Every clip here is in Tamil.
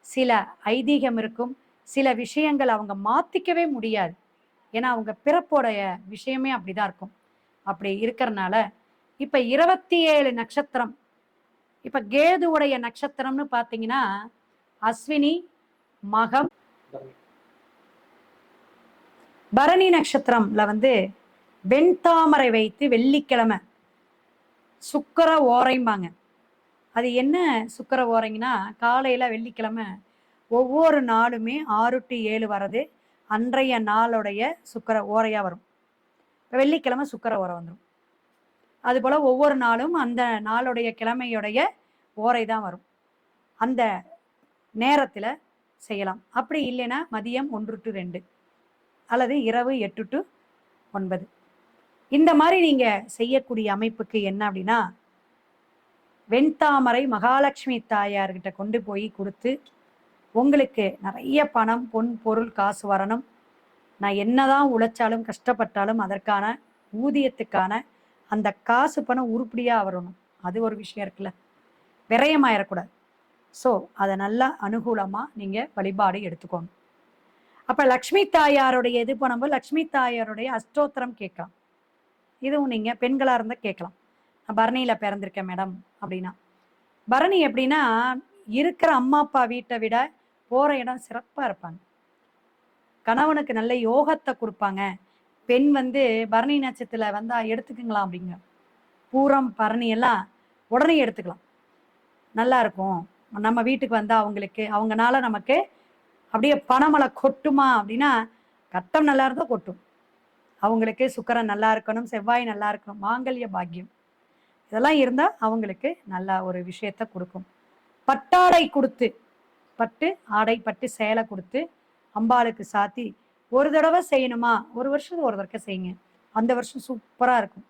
சில ஐதீகம் இருக்கும் சில விஷயங்கள் அவங்க மாத்திக்கவே முடியாது. ஏன்னா அவங்க பிறப்போடைய விஷயமே அப்படிதான் இருக்கும். அப்படி இருக்கிறனால இப்ப இருபத்தி ஏழு நட்சத்திரம் இப்ப கேதுவுடைய நட்சத்திரம்னு பாத்தீங்கன்னா அஸ்வினி மகம் பரணி நட்சத்திரம்ல வந்து வெண்தாமரை வைத்து வெள்ளிக்கிழமை சுக்கர ஓரைம்பாங்க. அது என்ன சுக்கர ஓரைங்கன்னா காலையில் வெள்ளிக்கிழமை ஒவ்வொரு நாளுமே ஆறு டு ஏழு வர்றது அன்றைய நாளுடைய சுக்கர ஓரையாக வரும். வெள்ளிக்கிழமை சுக்கர ஓரை வந்துடும் அதுபோல் ஒவ்வொரு நாளும் அந்த நாளுடைய கிழமையுடைய ஓரை தான் வரும். அந்த நேரத்தில் செய்யலாம். அப்படி இல்லைன்னா மதியம் ஒன்று டு ரெண்டு அல்லது இரவு எட்டு டு ஒன்பது. இந்த மாதிரி நீங்கள் செய்யக்கூடிய அமைப்புக்கு என்ன அப்படின்னா வெண்தாமரை மகாலட்சுமி தாயார்கிட்ட கொண்டு போய் கொடுத்து உங்களுக்கு நிறைய பணம் பொன் பொருள் காசு வரணும். நான் என்னதான் உழைச்சாலும் கஷ்டப்பட்டாலும் அதற்கான ஊதியத்துக்கான அந்த காசு பணம் உருப்படியாக வரணும். அது ஒரு விஷயம் இருக்குல்ல. விரயமாயிடக்கூடாது ஸோ அதை நல்லா அனுகூலமாக நீங்கள் வழிபாடு எடுத்துக்கோங்க. அப்போ லக்ஷ்மி தாயாருடைய இது பண்ணும்போது லக்ஷ்மி தாயாருடைய அஷ்டோத்திரம் கேட்கலாம். இதுவும் நீங்கள் பெண்களாக இருந்தால் கேட்கலாம். நான் பரணியில பிறந்திருக்கேன் மேடம் அப்படின்னா. பரணி எப்படின்னா இருக்கிற அம்மா அப்பா வீட்டை விட போற இடம் சிறப்பா இருப்பாங்க. கணவனுக்கு நல்ல யோகத்தை கொடுப்பாங்க. பெண் வந்து பரணி நட்சத்திரத்துல வந்தா எடுத்துக்குங்களா அப்படிங்க. பூரம் பரணி எல்லாம் உடனே எடுத்துக்கலாம். நல்லா இருக்கும். நம்ம வீட்டுக்கு வந்தா அவங்களுக்கு அவங்கனால நமக்கு அப்படியே பணமலை கொட்டுமா அப்படின்னா கட்டம் நல்லா இருந்தால் கொட்டும். அவங்களுக்கு சுக்கரன் நல்லா இருக்கணும் செவ்வாய் நல்லா இருக்கணும் மாங்கல்ய பாக்கியம். இதெல்லாம் இருந்தால் அவங்களுக்கு நல்ல ஒரு விஷயத்த கொடுக்கும். பட்டாடை கொடுத்து பட்டு ஆடை பட்டு சேலை கொடுத்து அம்பாளுக்கு சாத்தி ஒரு தடவை செய்யணுமா? ஒரு வருஷத்துக்கு ஒரு தடவை செய்யுங்க. அந்த வருஷம் சூப்பராக இருக்கும்.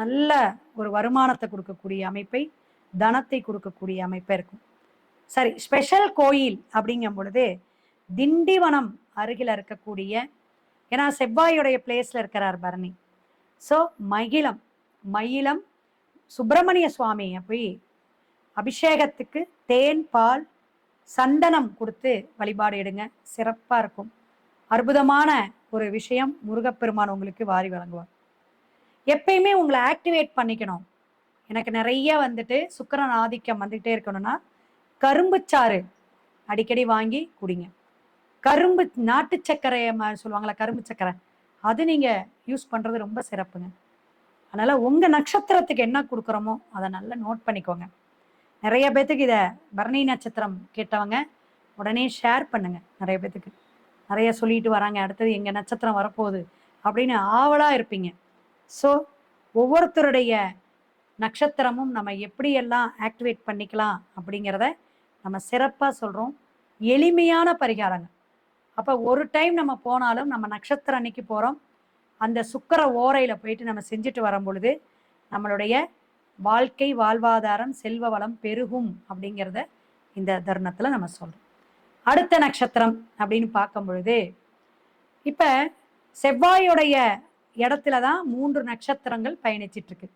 நல்ல ஒரு வருமானத்தை கொடுக்கக்கூடிய அமைப்பை தனத்தை கொடுக்கக்கூடிய அமைப்பை இருக்கும். சரி ஸ்பெஷல் கோயில் அப்படிங்கும் பொழுது திண்டிவனம் அருகில் இருக்கக்கூடிய ஏன்னா செவ்வாயுடைய பிளேஸில் இருக்கிறார் பரணி. ஸோ மகிழம் மயிலம் சுப்பிரமணிய சுவாமியை போய் அபிஷேகத்துக்கு தேன் பால் சந்தனம் கொடுத்து வழிபாடு எடுங்க. சிறப்பாக இருக்கும். அற்புதமான ஒரு விஷயம் முருகப்பெருமான் உங்களுக்கு வாரி வழங்குவார். எப்பயுமே உங்களை ஆக்டிவேட் பண்ணிக்கணும். எனக்கு நிறைய வந்துட்டு சுக்கரன் ஆதிக்கம் வந்துகிட்டே இருக்கணும்னா கரும்புச்சாறு அடிக்கடி வாங்கி குடிங்க. கரும்பு நாட்டு சர்க்கரை சொல்லுவாங்களா கரும்பு சர்க்கரை அது நீங்கள் யூஸ் பண்ணுறது ரொம்ப சிறப்புங்க. அதனால உங்க நட்சத்திரத்துக்கு என்ன கொடுக்குறோமோ அதை நல்லா நோட் பண்ணிக்கோங்க. நிறைய பேத்துக்கு இத பரணி நட்சத்திரம் கேட்டவங்க உடனே ஷேர் பண்ணுங்க நிறைய பேத்துக்கு. நிறைய சொல்லிட்டு வராங்க அடுத்தது எங்க நட்சத்திரம் வரப்போகுது அப்படின்னு ஆவலா இருப்பீங்க. ஸோ ஒவ்வொருத்தருடைய நட்சத்திரமும் நம்ம எப்படியெல்லாம் ஆக்டிவேட் பண்ணிக்கலாம் அப்படிங்கிறத நம்ம சிறப்பா சொல்றோம். எளிமையான பரிகாரங்கள். அப்போ ஒரு டைம் நம்ம போனாலும் நம்ம நட்சத்திரம் அன்னைக்கு போகிறோம் அந்த சுக்கர ஓரையில போயிட்டு நம்ம செஞ்சுட்டு வரும் பொழுது நம்மளுடைய வாழ்க்கை வாழ்வாதாரம் செல்வ வளம் பெருகும் அப்படிங்கிறத இந்த தருணத்துல நம்ம சொல்றோம். அடுத்த நட்சத்திரம் அப்படின்னு பார்க்கும் பொழுது இப்ப செவ்வாயுடைய இடத்துல தான் மூன்று நட்சத்திரங்கள் பயணிச்சிட்டு இருக்கு.